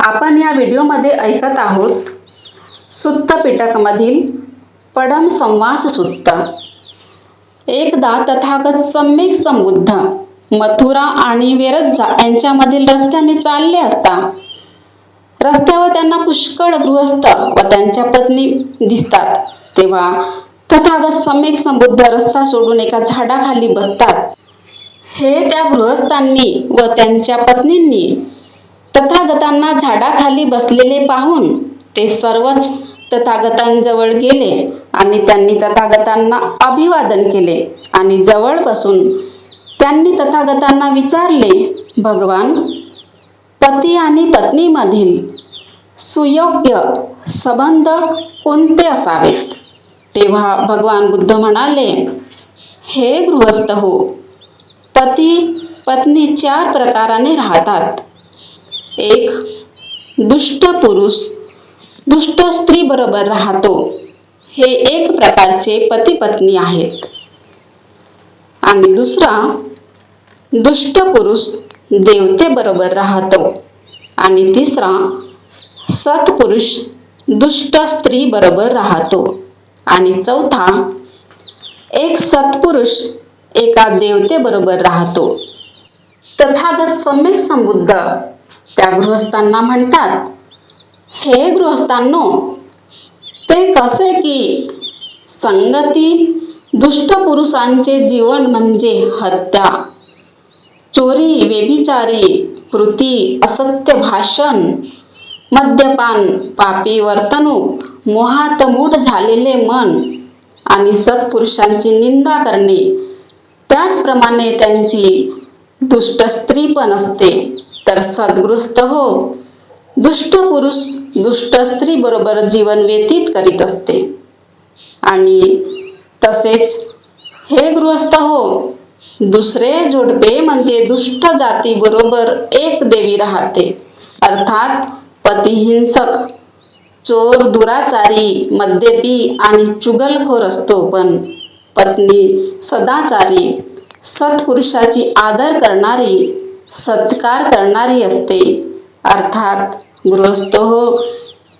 आपण या व्हिडिओमध्ये ऐकत आहोत सुत्तपिटकमधील पडम संवास सुत्त. एकदा तथागत सम्यक समबुद्ध मथुरा आणि वेरज्जा यांच्यामधील रस्त्याने चालले असता रस्त्यावर त्यांना पुष्कळ गृहस्थ व त्यांच्या पत्नी दिसतात. तेव्हा तथागत सम्यक समबुद्ध रस्ता सोडून एका झाडाखाली बसतात. हे त्या गृहस्थांनी व त्यांच्या पत्नींनी तथागतांना झाडाखाली बसलेले पाहून ते सर्वच तथागतांजवळ गेले आणि त्यांनी तथागतांना अभिवादन केले आणि जवळ बसून त्यांनी तथागतांना विचारले भगवान पती आणि पत्नीमधील सुयोग्य संबंध कोणते असावेत? तेव्हा भगवान बुद्ध म्हणाले हे गृहस्थ हो पती पत्नी चार प्रकाराने राहतात. एक दुष्ट पुरुष दुष्ट स्त्री बरोबर राहतो. हे एक प्रकारचे पती पत्नी आहेत. आणि दुसरा दुष्ट पुरुष देवते बरोबर राहतो. आणि तिसरा सत्पुरुष दुष्ट स्त्री बरोबर राहतो. आणि चौथा एक सत्पुरुष एका देवते बरोबर राहतो. तथागत सम्यक संबुद्ध त्या गृहस्थांना म्हणतात हे गृहस्थांनो ते कसे की संगती दुष्ट पुरुषांचे जीवन म्हणजे हत्या चोरी व्यभिचारी कृती असत्य भाषण मद्यपान पापी वर्तणूक मोहात मूढ झालेले मन आणि सत्पुरुषांची निंदा करणे त्याचप्रमाणे त्यांची दुष्ट स्त्री पण असते. तर सद्गृस्त हो. दुष्ट पुरुष दुष्ट स्त्री बरोबर जीवन व्यतीत करीत असते. आणि तसेच हे गृहस्थ हो दुसरे जोडपे म्हणजे दुष्ट जाती बरोबर एक देवी राहते. अर्थात पतिहिंसक चोर दुराचारी मद्यपी आणि चुगलखोर असतो पण पत्नी सदाचारी सत्पुरुषाची आदर करणारी सत्कार करणारी असते. अर्थात गृहस्थ हो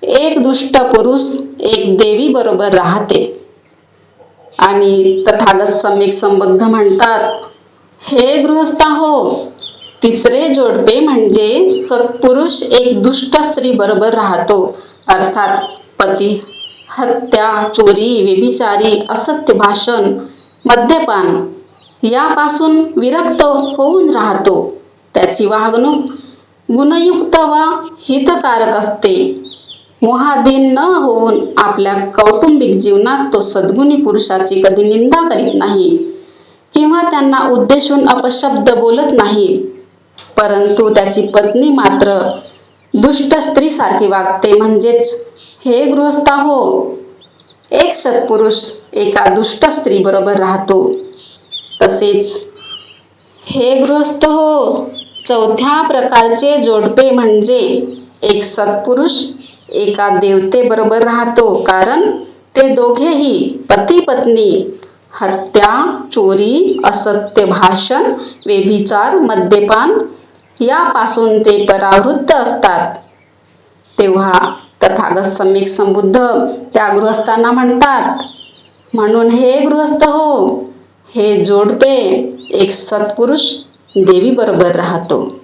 एक दुष्ट पुरुष एक देवी बरोबर राहते. आणि तथागत सम्यक संबद्ध म्हणतात हे गृहस्था हो तिसरे जोडपे म्हणजे सत्पुरुष एक दुष्ट स्त्री बरोबर राहतो. अर्थात पती हत्या चोरी व्यभिचारी असत्य भाषण मद्यपान यापासून विरक्त होऊन राहतो. त्याची वागणूक गुणयुक्त व हितकारक असते. मोहाधीन न होऊन आपल्या कौटुंबिक जीवनात तो सद्गुणी पुरुषाची कधी निंदा करीत नाही किंवा त्यांना उद्देशून अपशब्द बोलत नाही. परंतु त्याची पत्नी मात्र दुष्ट स्त्रीसारखी वागते म्हणजेच हे गृहस्था हो एक सत्पुरुष एका दुष्ट स्त्री बरोबर राहतो. तसेच हे गृहस्थ हो चौथ्या प्रकारचे जोडपे म्हणजे एक सत्पुरुष एका देवतेबरोबर राहतो. कारण ते दोघेही पती पत्नी हत्या चोरी असत्य भाषण व्यभिचार मद्यपान यापासून ते परावृत्त असतात. तेव्हा तथागत सम्यक संबुद्ध त्या गृहस्थांना म्हणतात म्हणून हे गृहस्थ हो. हे जोडपे एक सत्पुरुष देवीबरोबर राहतो.